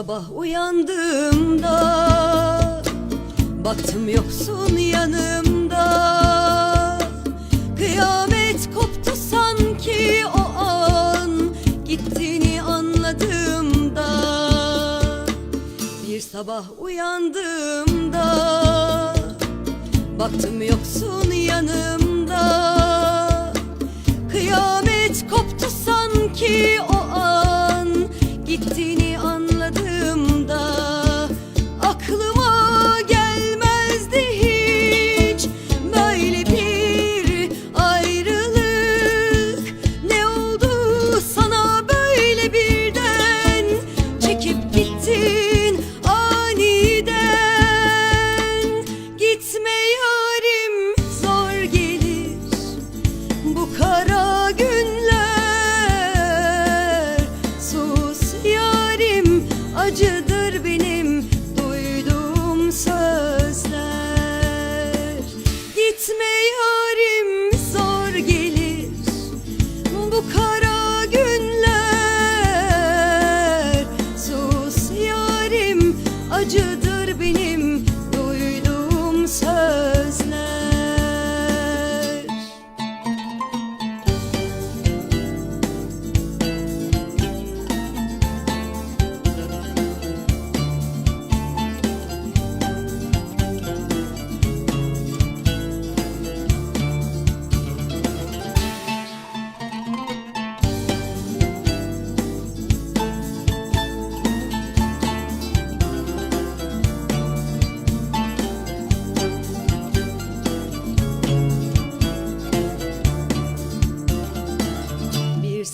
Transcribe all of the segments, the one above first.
Sabah uyandığımda Baktım yoksun yanımda. Kıyamet koptu sanki o an Gittiğini anladığımda. Bir sabah uyandığımda Baktım yoksun yanımda. Kıyamet koptu sanki o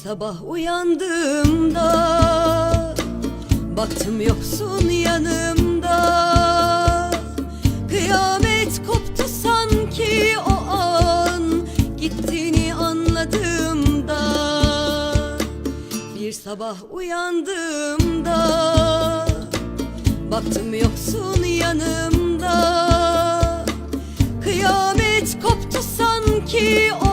Sabah uyandığımda Baktım yoksun yanımda. Kıyamet koptu sanki o an Gittiğini anladığımda. Bir sabah uyandığımda Baktım yoksun yanımda. Kıyamet koptu sanki o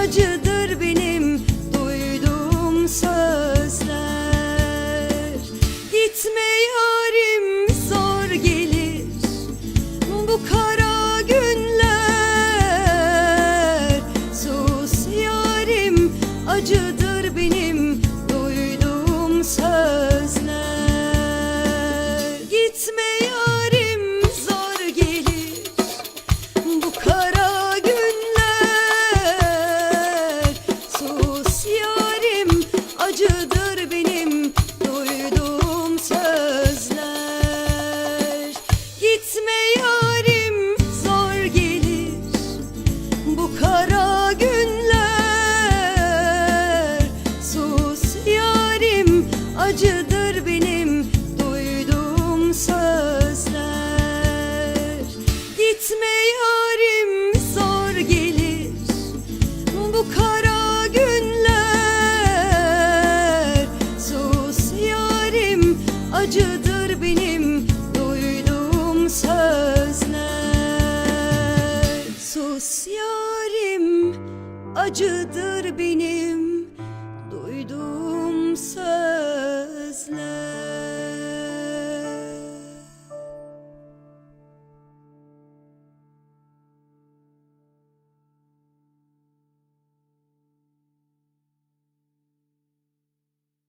acıdı. acıdır benim duyduğum sözler. Sus yarim acıdır benim duyduğum sözler.